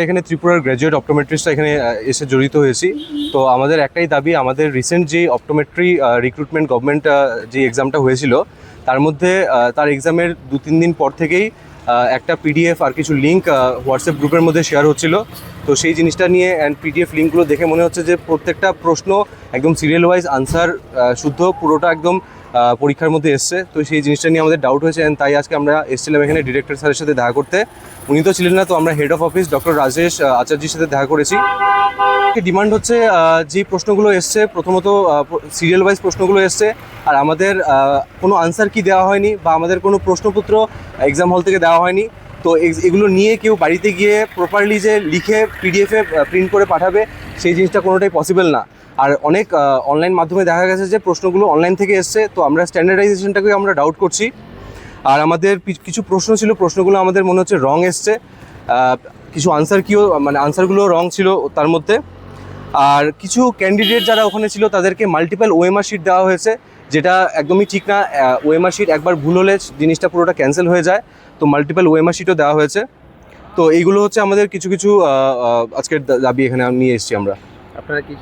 এখানে ত্রিপুরার গ্র্যাজুয়েট অপটোমেট্রিস্টরা এখানে এসে জড়িত হয়েছি। তো আমাদের একটাই দাবি, আমাদের রিসেন্ট যে অপটোমেট্রি রিক্রুটমেন্ট গভর্নমেন্ট যে এক্সামটা হয়েছিল, তার মধ্যে তার এক্সামের দু তিন দিন পর থেকেই একটা পিডিএফ আর কিছু লিঙ্ক হোয়াটসঅ্যাপ গ্রুপের মধ্যে শেয়ার হচ্ছিল। তো সেই জিনিসটা নিয়ে অ্যান্ড পিডিএফ লিঙ্কগুলো দেখে মনে হচ্ছে যে প্রত্যেকটা প্রশ্ন একদম সিরিয়াল ওয়াইজ আনসার শুদ্ধ, পুরোটা একদম পরীক্ষার মধ্যে এসছে। তো সেই জিনিসটা নিয়ে আমাদের ডাউট হয়েছে অ্যান্ড তাই আজকে আমরা এসেছিলাম এখানে ডিরেক্টর স্যারের সাথে দেখা করতে। উনি তো ছিলেন না, তো আমরা head of office doctor Rajesh আচার্যের সাথে দেখা করেছি। ডিমান্ড হচ্ছে যে প্রশ্নগুলো এসছে, প্রথমত সিরিয়াল ওয়াইজ প্রশ্নগুলো এসছে। আর আমাদের কোনো আনসার কি দেওয়া হয়নি বা আমাদের কোনো প্রশ্নপত্র এক্সাম হল থেকে দেওয়া হয়নি। তো এগ- এগুলো নিয়ে কেউ বাড়িতে গিয়ে প্রপারলি যে লিখে পিডিএফে প্রিন্ট করে পাঠাবে, সেই জিনিসটা কোনোটাই পসিবল না। আর অনেক অনলাইন মাধ্যমে দেখা গেছে যে প্রশ্নগুলো অনলাইন থেকে এসছে, তো আমরা স্ট্যান্ডার্ডাইজেশনটাকে আমরা ডাউট করছি। আর আমাদের কিছু প্রশ্ন ছিল, প্রশ্নগুলো আমাদের মনে হচ্ছে রং এসছে। কিছু আনসার কিও মানে আনসারগুলো রং ছিল তার মধ্যে। আর কিছু ক্যান্ডিডেট যারা ওখানে ছিল, তাদেরকে মাল্টিপল ওএমআর শিট দেওয়া হয়েছে। যেটা একদমই ঠিক না ওএমআর শিট একবার ভুল হলে জিনিসটা পুরোটা ক্যান্সেল হয়ে যায়। তো মাল্টিপল ওএমআর শিটও দেওয়া হয়েছে। তো এইগুলো হচ্ছে আমাদের কিছু কিছু আজকের দাবি এখানে নিয়ে এসেছি আমরা। আপনারা কি